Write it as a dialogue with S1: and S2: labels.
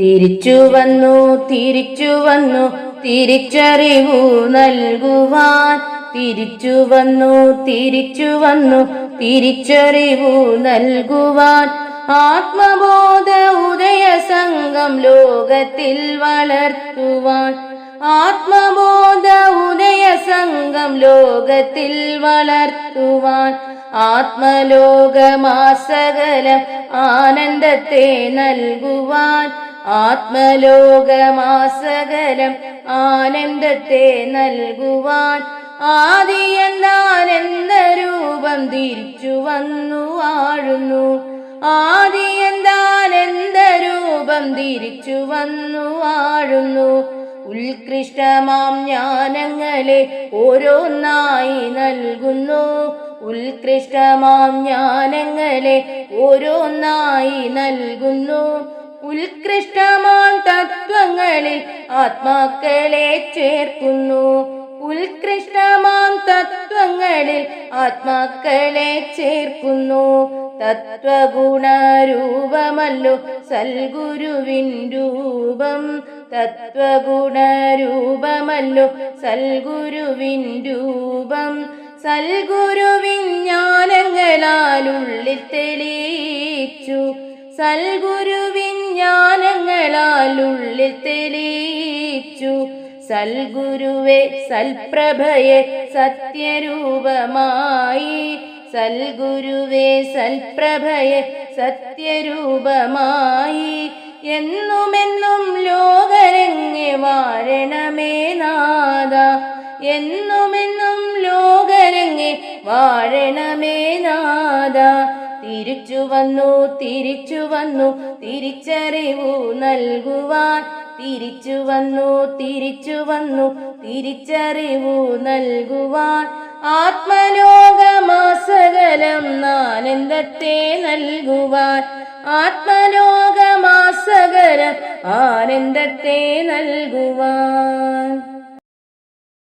S1: തിരിച്ചു വന്നു തിരിച്ചു വന്നു തിരിച്ചറിവു നൽകുവാൻ. തിരിച്ചു വന്നു തിരിച്ചു വന്നു തിരിച്ചറിവു നൽകുവാൻ. ആത്മബോധ ഉദയ സംഘം ലോകത്തിൽ വളർത്തുവാൻ. ആത്മബോധ ഉദയ സംഘം ലോകത്തിൽ വളർത്തുവാൻ. ആത്മലോകമാസകലം ആനന്ദത്തെ നൽകുവാൻ. ആത്മലോകമാസകലം ആനന്ദത്തെ നൽകുവാൻ ആദി എന്താനെന്ന രൂപം തിരിച്ചു വന്നു വാഴുന്നു ആദി എന്താനെന്ത രൂപം തിരിച്ചു വന്നു വാഴുന്നു ഉത്കൃഷ്ടമാം ജ്ഞാനങ്ങളെ ഓരോന്നായി നൽകുന്നു. ഉത്കൃഷ്ടമാം ജ്ഞാനങ്ങളെ ഓരോന്നായി നൽകുന്നു. ഉത്കൃഷ്ടമാം തത്വങ്ങളിൽ ആത്മാക്കളെ ചേർക്കുന്നു. ഉത്കൃഷ്ടമാം തത്വങ്ങളിൽ ആത്മാക്കളെ ചേർക്കുന്നു. തത്വഗുണരൂപമല്ലോ സൽഗുരുവിൻ രൂപം. തത്വഗുണരൂപമല്ലോ സൽഗുരുവിൻ രൂപം. സൽഗുരുവിൻ ജ്ഞാനങ്ങളാലുള്ളിൽ തെളിയിച്ചു. സൽഗുരുവിൻ ജ്ഞാനങ്ങളാലുള്ളിൽ തെളിയിച്ചു. സൽഗുരുവെ സൽപ്രഭയെ സത്യരൂപമായി. സൽഗുരുവെ സൽപ്രഭയെ സത്യരൂപമായി. എന്നുമെന്നും ലോകരങ്ങെ വാഴണമേ നാദ എന്നുമെന്നും ലോകരങ്ങെ വാഴണമേ നാദ തിരിച്ചു വന്നു തിരിച്ചു വന്നു തിരിച്ചറിവു നൽകുവാൻ. തിരിച്ചു വന്നു തിരിച്ചു വന്നു തിരിച്ചറിവു നൽകുവാൻ. ആത്മലോകമാസകലം ആനന്ദത്തെ നൽകുവാൻ. ആത്മലോകമാസകലം ആനന്ദത്തെ നൽകുവാൻ.